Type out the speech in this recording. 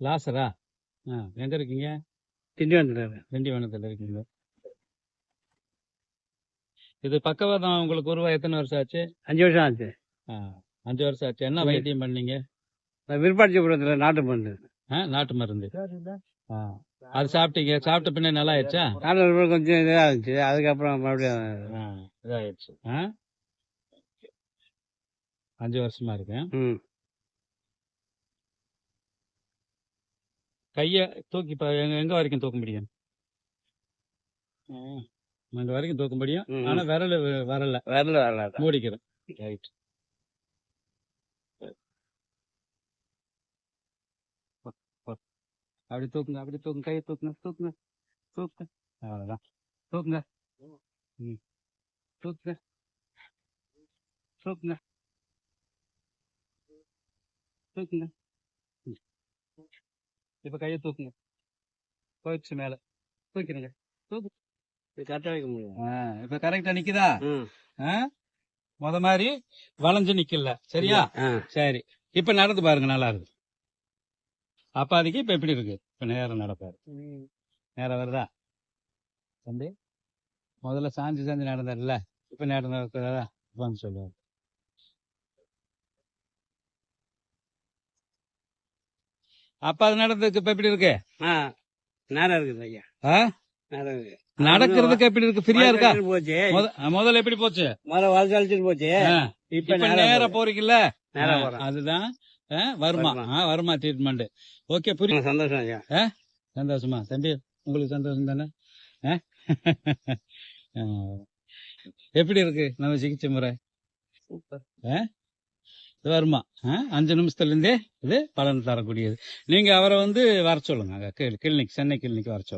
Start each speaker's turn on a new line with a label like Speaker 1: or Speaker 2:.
Speaker 1: லாசரா? ஆ எங்க இருக்கீங்க?
Speaker 2: திண்டிவனத்தில்
Speaker 1: திண்டிவனத்தில் இருக்கீங்க. இது பக்கவாதம் உங்களுக்கு உருவா எத்தனை வருஷம் ஆச்சு?
Speaker 2: அஞ்சு வருஷம் ஆச்சு.
Speaker 1: ஆ, அஞ்சு வருஷம் ஆச்சு. என்ன வைத்தியம் பண்ணீங்க?
Speaker 2: நான் விருப்பாட்சிபுரத்தில் நாட்டு மருந்து.
Speaker 1: ஆ, நாட்டு மருந்து. ஆ, அது சாப்பிட்டீங்க. சாப்பிட்ட பின்ன நல்லா ஆயிடுச்சா?
Speaker 2: நாட்டு கொஞ்சம் இதாக இருந்துச்சு அதுக்கப்புறம் மறுபடியும்
Speaker 1: ஆ, இதாயிடுச்சு ஆ? அஞ்சு வருஷமா இருக்கேன்
Speaker 2: ம்.
Speaker 1: கைய தூக்கி எங்க எங்க வரைக்கும் தூக்க முடியும்? ம், இங்க வரைக்கும் தூக்க முடியும். ஆனா விரல் வரல.
Speaker 2: வரல வரல
Speaker 1: மூடிக்கிறேன் ரைட் அப்படி தூக்குங்க அப்படி தூக்குங்க கையை தூக்குங்க தூக்குங்க தூக்குங்க. அவ்வளவுதான். தூக்குங்க. ம். தூக்குங்க. தூக்குங்க. தூக்குங்க. இப்ப கையை தூக்குங்க. போயிடுச்சு மேல. தூக்கிடுங்க.
Speaker 2: வைக்க முடியும்.
Speaker 1: ஆ, இப்ப கரெக்டா நிக்குதா?
Speaker 2: ம்.
Speaker 1: ஆ? முத மாதிரி வளைஞ்சு நிக்கல. சரியா? சரி. இப்ப நடந்து பாருங்க நல்லா இருக்கு. அப்பாதிக்கு இப்ப எப்படி இருக்கு? இப்ப நேரம் நடப்பாரு. நேரம் வருதா? தம்பி முதல்ல சாஞ்சு சாஞ்சு நடந்தாருல்ல? இப்ப நேரம் நடக்கிறதா வந்து சொல்லுவாரு. அப்ப அது நடந்ததுக்கு இப்ப எப்படி இருக்கு?
Speaker 2: ஆ நேரம் இருக்குது ஐயா.
Speaker 1: ஆ?
Speaker 2: நேரம் இருக்கு
Speaker 1: நடக்கிறதுக்கு எப்படி இருக்கு? ஃப்ரீயா இருக்கா?
Speaker 2: போச்சு.
Speaker 1: முத- முதல்ல எப்படி போச்சு?
Speaker 2: முதல்ல வளைச்சுட்டு போச்சு. இப்ப நேரம்.
Speaker 1: போறீங்கல்ல?
Speaker 2: நேரா
Speaker 1: ஆ,
Speaker 2: போறேன்.
Speaker 1: அதுதான். ஆ, வருமா?
Speaker 2: வருமா.
Speaker 1: ஆ, வருமா ட்ரீட்மெண்ட் ஓகே புரியுது
Speaker 2: ம், சந்தோஷம் ஐயா.
Speaker 1: சந்தோஷமா? தம்பி உங்களுக்கு சந்தோஷம் தானே? ஆ? ஆ. எப்படி இருக்கு? நம்ம சிகிச்சை முறை. ஆ? இது வருமா? அஞ்சு நிமிஷத்துலேருந்தே இது பலன் தரக்கூடியது. நீங்கள் அவரை வந்து வர சொல்லுங்க. அங்கே கிளினிக் சென்னை கிளினிக் வர சொல்லுங்க.